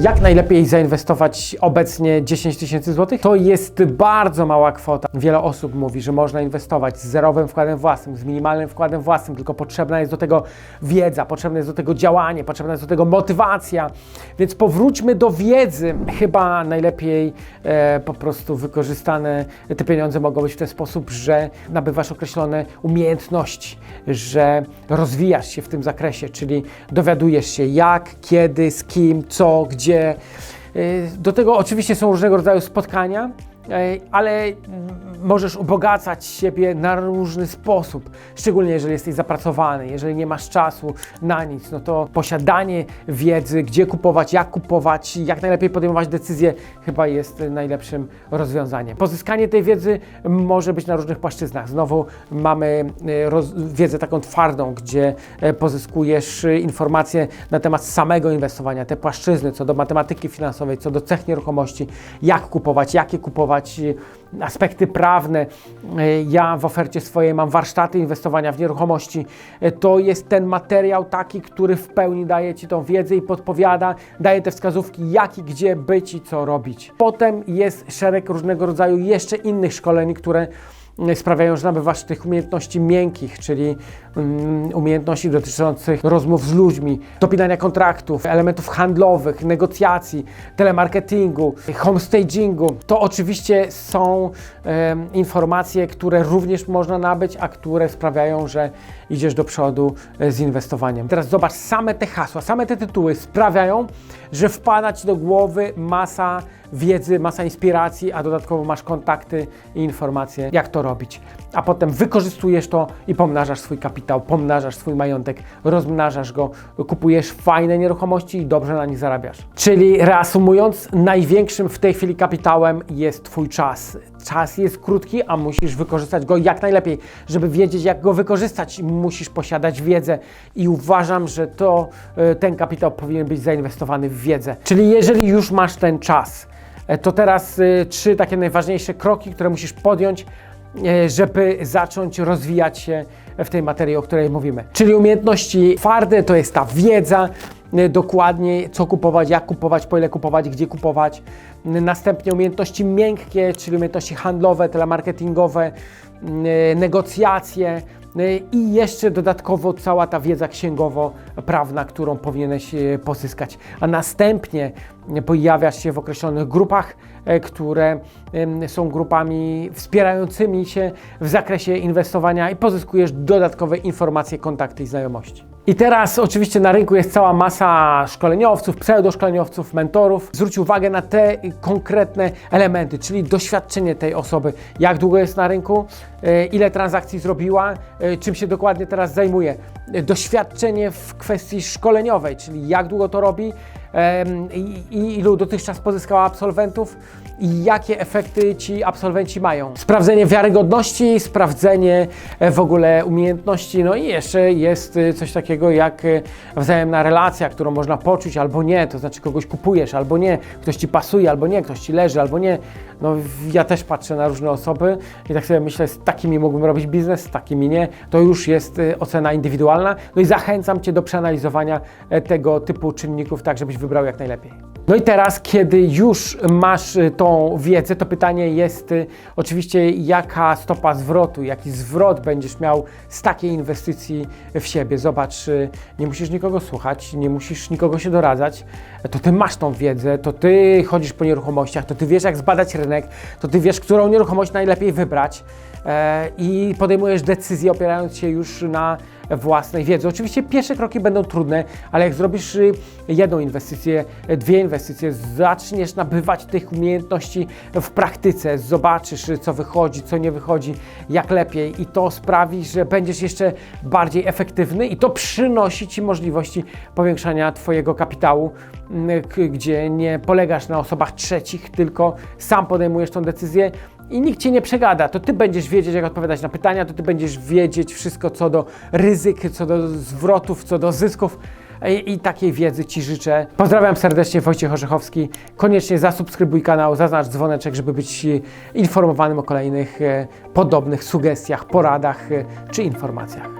Jak najlepiej zainwestować obecnie 10 tysięcy złotych? To jest bardzo mała kwota. Wiele osób mówi, że można inwestować z zerowym wkładem własnym, z minimalnym wkładem własnym, tylko potrzebna jest do tego wiedza, potrzebne jest do tego działanie, potrzebna jest do tego motywacja. Więc powróćmy do wiedzy. Chyba najlepiej e, po prostu wykorzystane te pieniądze mogą być w ten sposób, że nabywasz określone umiejętności, że rozwijasz się w tym zakresie, czyli dowiadujesz się jak, kiedy, z kim, co, gdzie. Y, Do tego oczywiście są różnego rodzaju spotkania, ale mm, możesz ubogacać siebie na różny sposób, szczególnie jeżeli jesteś zapracowany, jeżeli nie masz czasu na nic, no to posiadanie wiedzy, gdzie kupować, jak kupować, jak najlepiej podejmować decyzje, chyba jest najlepszym rozwiązaniem. Pozyskanie tej wiedzy może być na różnych płaszczyznach. Znowu mamy roz, wiedzę taką twardą, gdzie e, pozyskujesz informacje na temat samego inwestowania, te płaszczyzny, co do matematyki finansowej, co do cech nieruchomości, jak kupować, jakie kupować, y, aspekty prawne. E, Ja w ofercie swojej mam warsztaty inwestowania w nieruchomości. E, To jest ten materiał taki, który w pełni daje Ci tą wiedzę i podpowiada, daje te wskazówki, jak i gdzie być i co robić. Potem jest szereg różnego rodzaju jeszcze innych szkoleń, które sprawiają, że nabywasz tych umiejętności miękkich, czyli mm, umiejętności dotyczących rozmów z ludźmi, dopinania kontraktów, elementów handlowych, negocjacji, telemarketingu, homestagingu. To oczywiście są informacje, które również można nabyć, a które sprawiają, że idziesz do przodu e, z inwestowaniem. Teraz zobacz, same te hasła, same te tytuły sprawiają, że wpada Ci do głowy masa wiedzy, masa inspiracji, a dodatkowo masz kontakty i informacje, jak to robić. A potem wykorzystujesz to i pomnażasz swój kapitał, pomnażasz swój majątek, rozmnażasz go, kupujesz fajne nieruchomości i dobrze na nich zarabiasz. Czyli reasumując, największym w tej chwili kapitałem jest Twój czas. Czas jest krótki, a musisz wykorzystać go jak najlepiej. Żeby wiedzieć, jak go wykorzystać, musisz posiadać wiedzę i uważam, że to e, ten kapitał powinien być zainwestowany w wiedzę. Czyli jeżeli już masz ten czas, to teraz e, trzy takie najważniejsze kroki, które musisz podjąć, e, żeby zacząć rozwijać się w tej materii, o której mówimy. Czyli umiejętności twarde to jest ta wiedza, e, dokładnie co kupować, jak kupować, po ile kupować, gdzie kupować. N- Następnie umiejętności miękkie, czyli umiejętności handlowe, telemarketingowe, negocjacje e, i jeszcze dodatkowo cała ta wiedza księgowo-prawna, którą powinieneś e, pozyskać. A następnie pojawiasz się w określonych grupach, e, które są grupami wspierającymi się w zakresie inwestowania i pozyskujesz dodatkowe informacje, kontakty i znajomości. I teraz oczywiście na rynku jest cała masa szkoleniowców, pseudoszkoleniowców, mentorów. Zwróć uwagę na te konkretne elementy, czyli doświadczenie tej osoby, jak długo jest na rynku, e, ile transakcji zrobiła, e, czym się dokładnie teraz zajmuje. E, Doświadczenie w kwestii szkoleniowej, czyli jak długo to robi, ilu dotychczas pozyskała absolwentów i jakie efekty ci absolwenci mają. Sprawdzenie wiarygodności, sprawdzenie e, w ogóle umiejętności, no i jeszcze jest e, coś takiego jak e, wzajemna relacja, którą można poczuć albo nie, to znaczy kogoś kupujesz albo nie, ktoś ci pasuje albo nie, ktoś ci leży albo nie. No ja też patrzę na różne osoby i tak sobie myślę, z takimi mógłbym robić biznes, z takimi nie. To już jest ocena indywidualna. No i zachęcam Cię do przeanalizowania tego typu czynników, tak żebyś wybrał jak najlepiej. No i teraz, kiedy już masz y, tą wiedzę, to pytanie jest y, oczywiście, jaka stopa zwrotu, jaki zwrot będziesz miał z takiej inwestycji w siebie. Zobacz, y, nie musisz nikogo słuchać, nie musisz nikogo się doradzać, to ty masz tą wiedzę, to ty chodzisz po nieruchomościach, to ty wiesz, jak zbadać rynek, to ty wiesz, którą nieruchomość najlepiej wybrać e, i podejmujesz decyzję opierając się już na własnej wiedzy. Oczywiście pierwsze kroki będą trudne, ale jak zrobisz y, jedną inwestycję, y, dwie inwestycje, zaczniesz nabywać tych umiejętności w praktyce, zobaczysz y, co wychodzi, co nie wychodzi, jak lepiej i to sprawi, że będziesz jeszcze bardziej efektywny i to przynosi Ci możliwości powiększania Twojego kapitału, mm, gdzie nie polegasz na osobach trzecich, tylko sam podejmujesz tą decyzję i nikt cię nie przegada. To ty będziesz wiedzieć, jak odpowiadać na pytania, to ty będziesz wiedzieć wszystko co do ryzyk, co do zwrotów, co do zysków. I, I takiej wiedzy Ci życzę. Pozdrawiam serdecznie, Wojciech Orzechowski. Koniecznie zasubskrybuj kanał, zaznacz dzwoneczek, żeby być e, informowanym o kolejnych e, podobnych sugestiach, poradach e, czy informacjach.